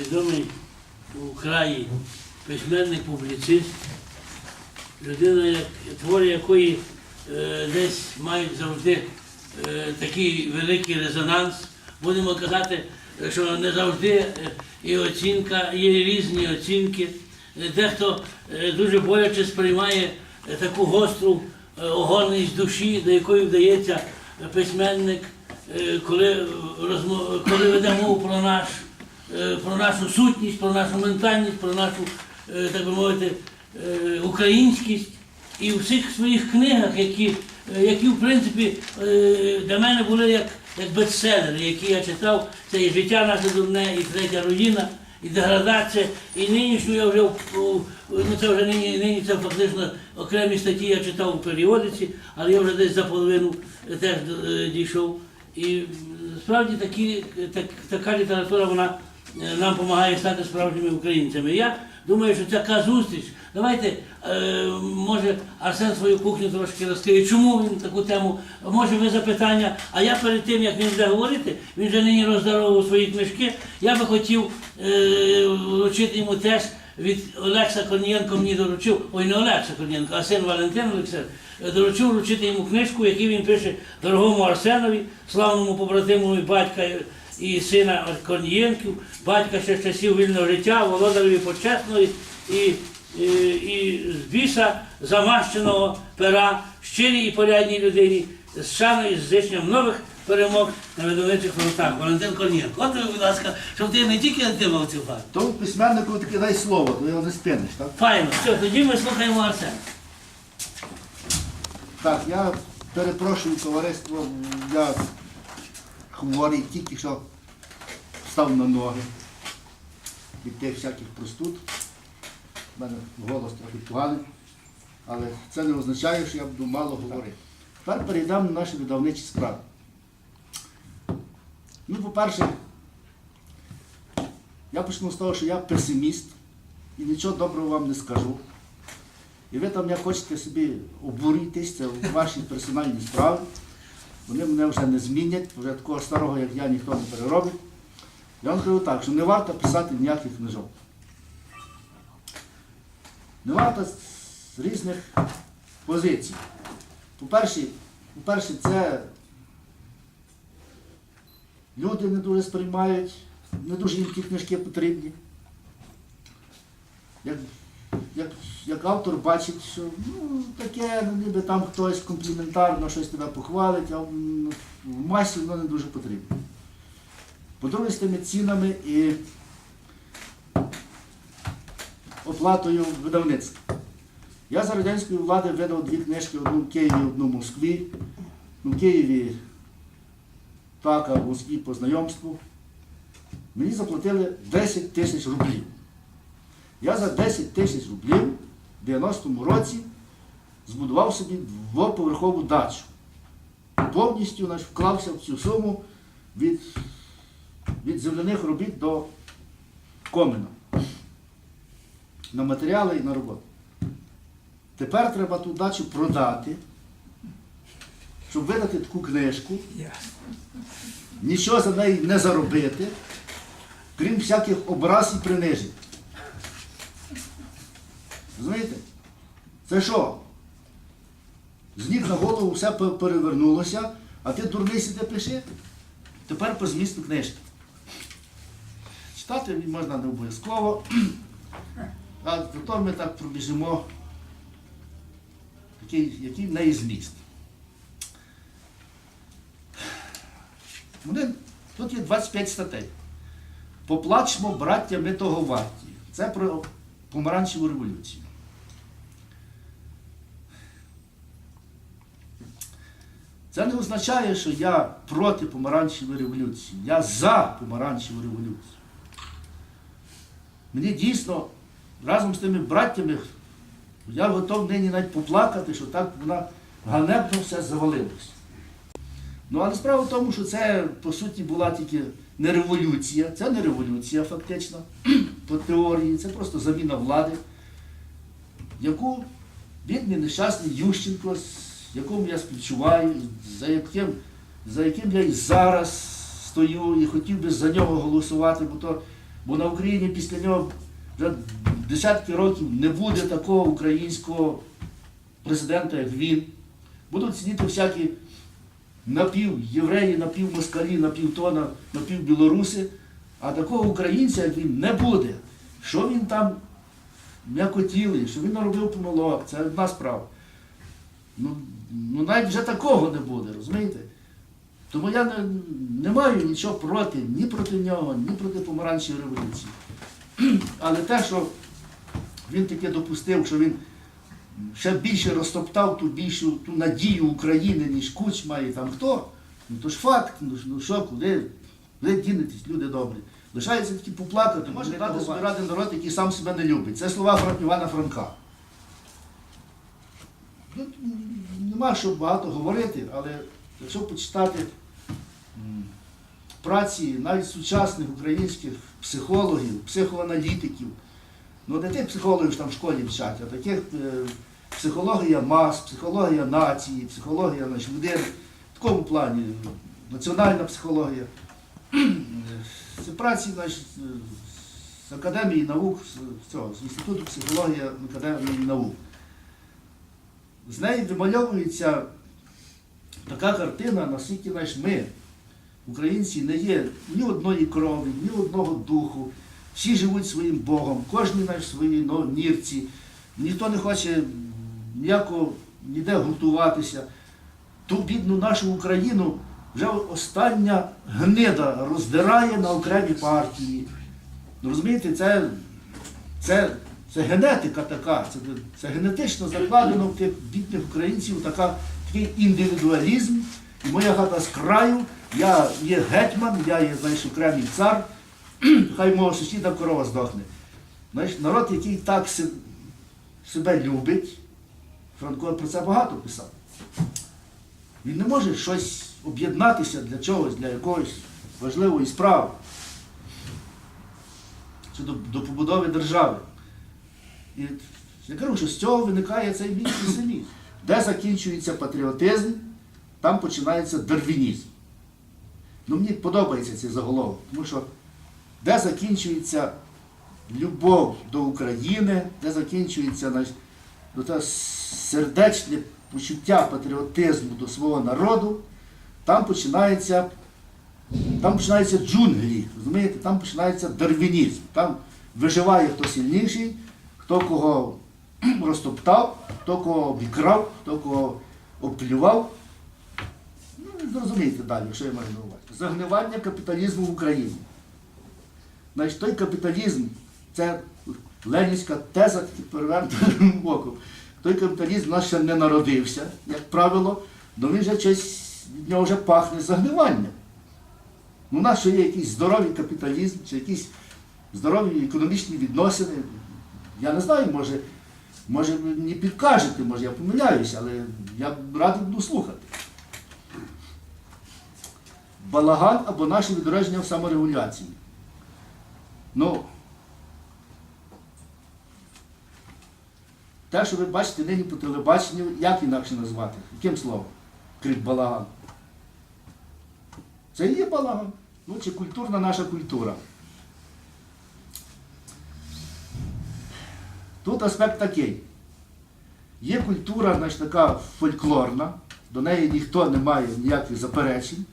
відомий у краї письменник, публіцист, людина, твори якої е, десь мають завжди е, такий великий резонанс. Будемо казати, що не завжди е, і оцінка, є різні оцінки. Е, Дехто е, дуже боляче сприймає таку гостру огорність душі, до якої вдається письменник, коли, коли веде мову про наш про нашу сутність, про нашу ментальність, про нашу, е, так би мовити, е, українськість. І в всіх своїх книгах, які, е, які в принципі, е, для мене були як, як бестселери, які я читав, це і життя наше дурне, і третя руїна, і деградація, і нинішню я вже в- ну це вже нині, нині це фактично окремі статті я читав у періодиці, але я вже десь за половину е, теж е, дійшов. І справді такі, так, така література вона е, нам допомагає стати справжніми українцями. Я думаю, що така зустріч. Давайте, е, може, Арсен свою кухню трошки розкриє. Чому він таку тему? Може, ви запитання. А я перед тим, як він буде говорити, він вже нині роздаровував свої книжки. Я би хотів е, вручити йому теж від Олекса Корнієнко мені доручив, ой, не Олекса Корнієнко, а син Валентин Олександр, е, доручив вручити йому книжку, яку він пише дорогому Арсенові, славному побратиму і батька і- сина Корнієнків, батька ще з часів вільного життя, володареві почесної і, і, і з біса замащеного пера, щирій і порядній людині, з шаною і з зиченням нових перемог на видавничих фронтах. Валентин Корнієнко. От, ви, будь ласка, щоб ти не тільки отримав цю факту. Тому письменнику таки дай слово, то його не спиниш, так? Файно, все, тоді ми слухаємо Арсена. Так, я перепрошую товариство, я хворий тільки що став на ноги від тих всяких простуд. У мене голос трохи поганий, але це не означає, що я буду мало говорити. Тепер перейдемо на наші видавничі справи. Ну, по-перше, я почну з того, що я песиміст і нічого доброго вам не скажу. І ви там як хочете собі обурюйтесь, це ваші персональні справи. Вони мене вже не змінять, вже такого старого, як я, ніхто не переробить. Я вам кажу так, що не варто писати ніяких книжок. Не варто з різних позицій. По-перше, по-перше, це люди не дуже сприймають, не дуже їм ті книжки потрібні. Як як, як автор бачить, що ну, таке, ну, ніби там хтось компліментарно щось тебе похвалить, а в масі воно не дуже потрібно. По-друге, з тими цінами і оплатою видавництва. Я за радянської влади видав дві книжки, одну в Києві, одну в Москві. Ну, в Києві так, а в Москві по знайомству. Мені заплатили 10 тисяч рублів. Я за 10 тисяч рублів в 90-му році збудував собі двоповерхову дачу. Повністю значить, вклався в цю суму від, від земляних робіт до комина. На матеріали і на роботу. Тепер треба ту дачу продати, щоб видати таку книжку, нічого за неї не заробити, крім всяких образ і принижень. Розумієте? Це що? З ніг на голову все перевернулося, а ти дурний сіде пиши. Тепер по змісту книжки. Читати можна не обов'язково. А зато ми так пробіжимо, який, який в неї зміст. Вони, тут є 25 статей. Поплачмо, браття, ми того варті. Це про помаранчеву революцію. Це не означає, що я проти помаранчевої революції. Я за помаранчеву революцію. Мені дійсно разом з тими браттями я готов нині навіть поплакати, що так вона ганебно все завалилось. Ну, але справа в тому, що це, по суті, була тільки не революція, це не революція фактично, по теорії, це просто заміна влади, яку бідний нещасний Ющенко, якому я співчуваю, за яким, за яким я і зараз стою і хотів би за нього голосувати, бо то Бо на Україні після нього вже десятки років не буде такого українського президента, як він. Будуть сидіти всякі напівєвреї, напівмоскалі, напівтона, напівбілоруси, а такого українця, як він, не буде. Що він там м'якотілий, що він наробив помилок, це одна справа. Ну, ну навіть вже такого не буде, розумієте? Тому я не, не маю нічого проти, ні проти нього, ні проти помаранчевої революції. Але те, що він таке допустив, що він ще більше розтоптав ту більшу ту надію України, ніж Кучма і там хто, ну то ж факт, ну, ну що, куди, куди дінетесь, люди добрі. Лишається тільки поплакати, може дати собі ради народ, який сам себе не любить. Це слова Івана Франка. Тут нема що багато говорити, але якщо почитати праці навіть сучасних українських психологів, психоаналітиків, ну не тих психологів що там в школі вчать, а таких е, психологія мас, психологія нації, психологія значить, людини, в такому плані національна психологія. Це праці значить, з Академії наук, з, цього, з Інституту психології Академії наук. З неї вимальовується така картина, наскільки знаєш, ми, українці, не є ні одної крові, ні одного духу. Всі живуть своїм Богом, кожен наш в своїй нірці. Ніхто не хоче ніяко ніде гуртуватися. Ту бідну нашу Україну вже остання гнида роздирає на окремі партії. Ну, розумієте, це, це, це генетика така, це, це генетично закладено в тих бідних українців така, такий індивідуалізм. І моя хата з краю, я є гетьман, я є знаєш, окремий цар, хай мого сусіда корова здохне. Знаєш, народ, який так себе любить, Франко про це багато писав. Він не може щось об'єднатися для чогось, для якоїсь важливої справи. Чи до, до побудови держави. І я кажу, що з цього виникає цей мій песимізм. Де закінчується патріотизм, там починається дарвінізм. Ну, мені подобається цей заголовок, тому що де закінчується любов до України, де закінчується до те сердечне почуття патріотизму до свого народу, там починається, там починаються джунглі, розумієте? там починається дарвінізм. Там виживає хто сильніший, хто кого розтоптав, хто кого обікрав, хто кого обплював. Ну, зрозумієте далі, що я маю на увазі. Загнивання капіталізму в Україні. Значить, той капіталізм, це ленінська теза перевернутим боком. Той капіталізм у нас ще не народився, як правило, але він вже щось від нього вже пахне загниванням. Ну, у нас ще є якийсь здоровий капіталізм, чи якісь здорові економічні відносини. Я не знаю, може, може мені підкажете, може я помиляюся, але я радий буду слухати. Балаган або наше відродження в саморегуляції. Ну, те, що ви бачите нині по телебаченню, як інакше назвати? Яким словом? Крім балаган. Це і є балаган. Ну, чи культурна наша культура. Тут аспект такий. Є культура, значить, така фольклорна, до неї ніхто не має ніяких заперечень.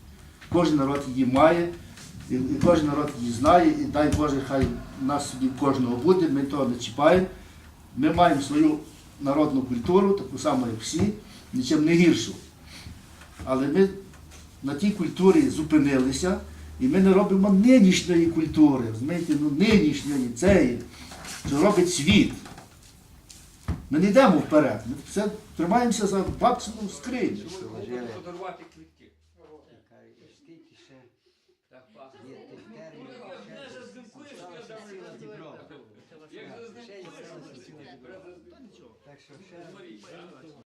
Кожен народ її має, і, і кожен народ її знає, і дай Боже, хай нас собі кожного буде, ми того не чіпаємо. Ми маємо свою народну культуру, таку саму, як всі, нічим не гіршу. Але ми на тій культурі зупинилися, і ми не робимо нинішньої культури, розумієте, ну нинішньої, цієї, що робить світ. Ми не йдемо вперед, ми все тримаємося за бабцину скриню. Я. Як залишилося ціла діброва. Так що ще